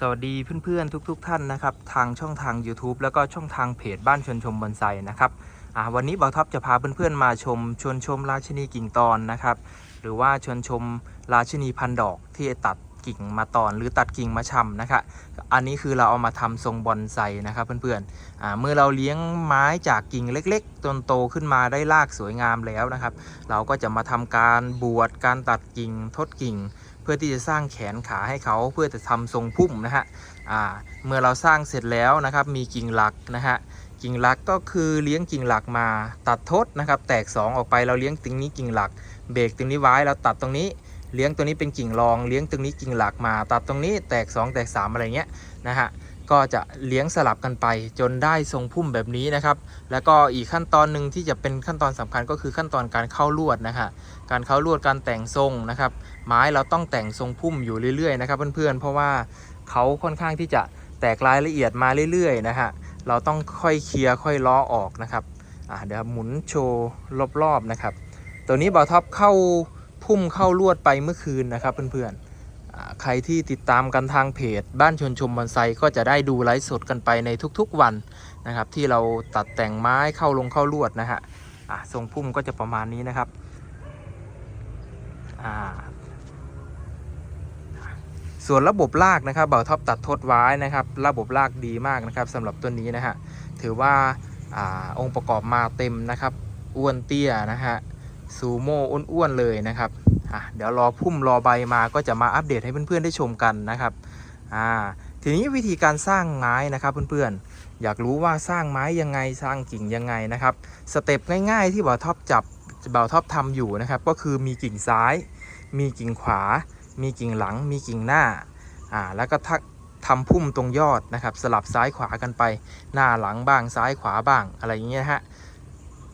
สวัสดีเพื่อนๆ ทุกๆทท่านนะครับทางช่องทาง YouTube แล้วก็ช่องทางเพจบ้านชวนชมบอนไซนะครับวันนี้บ่าวท็อปจะพาเพื่อนๆมาชมชวนชมราชินีกิ่งตอนนะครับ หรือว่าชวนชมราชินีพันดอกที่ตัด กิ่งมาตอนหรือตัดกิ่งมาชำนะครับอันนี้คือเราเอามาทำทรงบอนไซนะครับเพื่อนๆเมื่อเราเลี้ยงไม้จากกิ่งเล็กๆจนโตขึ้นมาได้รากสวยงามแล้วนะครับ เราก็จะมาทำการบวชการตัดกิ่งทดกิ่ง เพื่อที่จะสร้างแขนขาให้เขาเพื่อจะทำทรงพุ่มนะฮะเมื่อเราสร้างเสร็จแล้วนะครับมีกิ่งหลักนะฮะกิ่งหลักก็คือเลี้ยงกิ่งหลักมาตัดทดนะครับ แตก 2 ออกไปเราเลี้ยงตรงนี้กิ่งหลัก เบรกตรงนี้ไว้เราตัดตรงนี้ เลี้ยงตัวนี้เป็นกิ่งรอง เลี้ยงตรงนี้กิ่งหลักมา ตัดตรงนี้แตก 2 แตก 3 อะไรเงี้ยนะฮะก็จะเลี้ยงสลับกันไปจนได้ทรงพุ่มแบบนี้นะครับ แล้วก็อีกขั้นตอนหนึ่งที่จะเป็นขั้นตอนสำคัญก็คือขั้นตอนการเข้าลวดนะฮะการเข้าลวดการแต่งทรงนะครับ ไม้เราต้องแต่งทรงพุ่มอยู่เรื่อยๆนะครับเพื่อนๆเพราะว่าเขาค่อนข้างที่จะแตกรายละเอียดมาเรื่อยๆนะฮะเราต้องค่อยเคลียร์ค่อยล้อออกนะครับเดี๋ยวหมุนโชว์รอบๆนะครับ ตัวนี้บอท็อปเข้า พุ่มเข้าลวดไปเมื่อคืนนะครับเพื่อนๆ ใครที่ติดตามกันทางเพจ บ้านชนชมบอนไซก็จะได้ดูไลฟ์สดกันไปในทุกๆวันนะครับ ที่เราตัดแต่งไม้เข้าลงเข้าลวดนะฮะอ่าทรงพุ่มก็จะประมาณนี้นะครับส่วนระบบรากนะครับเบาท็อปตัดทดไว้นะครับ ระบบรากดีมากนะครับสำหรับต้นนี้นะฮะถือว่าอาองค์ประกอบมาเต็มนะครับอ้วนเตี้ยนะฮะ ซูโม่อ้วนๆเลยนะครับอะเดี๋ยวรอพุ่มรอใบมาก็จะมาอัปเดตให้เพื่อนๆได้ชมกันนะครับอ่าทีนี้วิธีการสร้างไม้นะครับเพื่อนๆ อยากรู้ว่าสร้างไม้ยังไงสร้างกิ่งยังไงนะครับสเต็ปง่ายๆที่เบาท็อปจับเบาท็อปทำอยู่นะครับก็คือมีกิ่งซ้าย มีกิ่งขวา มีกิ่งหลัง มีกิ่งหน้าอ่าแล้วก็ทักทำพุ่มตรงยอดนะครับสลับซ้ายขวากันไป หน้าหลังบ้างซ้ายขวาบ้างอะไรอย่างเงี้ยฮะ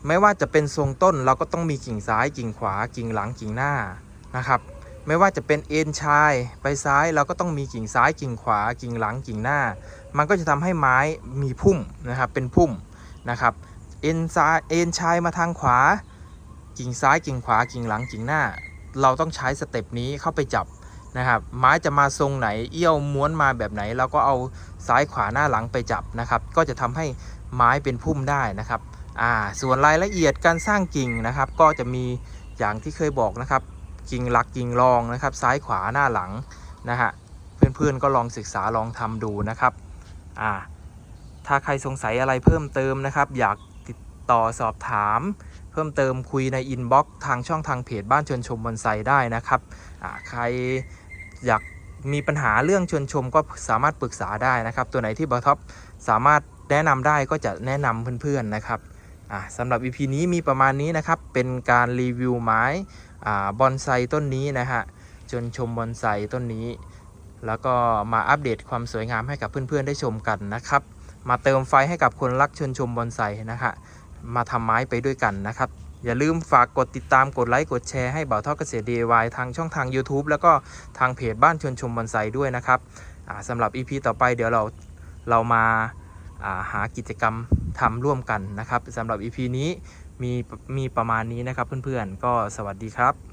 ไม่ว่าจะเป็นทรงต้นเราก็ต้องมีกิ่งซ้ายกิ่งขวากิ่งหลังกิ่งหน้านะครับ ไม่ว่าจะเป็นเอ็นชายไปซ้ายเราก็ต้องมีกิ่งซ้ายกิ่งขวากิ่งหลังกิ่งหน้า มันก็จะทำให้ไม้มีพุ่มนะครับเป็นพุ่มนะครับเอ็นซ้ายเอ็นชายมาทางขวา กิ่งซ้ายกิ่งขวากิ่งหลังกิ่งหน้า เราต้องใช้สเต็ปนี้เข้าไปจับนะครับไม้จะมาทรงไหนเอี้ยวม้วนมาแบบไหน เราก็เอาซ้ายขวาหน้าหลังไปจับนะครับ ก็จะทำให้ไม้เป็นพุ่มได้นะครับ อ่าส่วนรายละเอียดการสร้างกิ่งนะครับ ก็จะมีอย่างที่เคยบอกนะครับ กิ่งหลักกิ่งรองนะครับ ซ้ายขวาหน้าหลังนะฮะเพื่อนๆก็ลองศึกษาลองทำดูนะครับอ่าถ้าใครสงสัยอะไรเพิ่มเติมนะครับ อยากติดต่อสอบถาม เพิ่มเติมคุยในอินบ็อกซ์ทางช่องทางเพจบ้านชวนชมบอนไซได้นะครับอ่าใครอยากมีปัญหาเรื่องชวนชมก็สามารถปรึกษาได้นะครับ ตัวไหนที่บอท็อปสามารถแนะนำได้ก็จะแนะนำเพื่อนๆนะครับ อ่าสำหรับ EP นี้มีประมาณนี้นะครับ เป็นการรีวิวไม้อ่าบอนไซต้นนี้นะฮะชวนชมบอนไซต้นนี้ แล้วก็มาอัปเดตความสวยงามให้กับเพื่อนๆได้ชมกันนะครับ มาเติมไฟให้กับคนรักชนชมบอนไซนะฮะมาทำไม้ไปด้วยกันนะครับ อย่าลืมฝากกดติดตามกดไลค์กดแชร์ให้บ่าวเท่าเกษตร DIY ทางช่องทาง YouTube แล้วก็ทางเพจบ้านชวนชมบอนไซด้วยนะครับสำหรับ EP ต่อไปเดี๋ยวเราเรามาาหากิจกรรม ทำร่วมกันนะครับสำหรับ EP นี้มีมีประมาณนี้นะครับเพื่อนๆ ก็สวัสดีครับ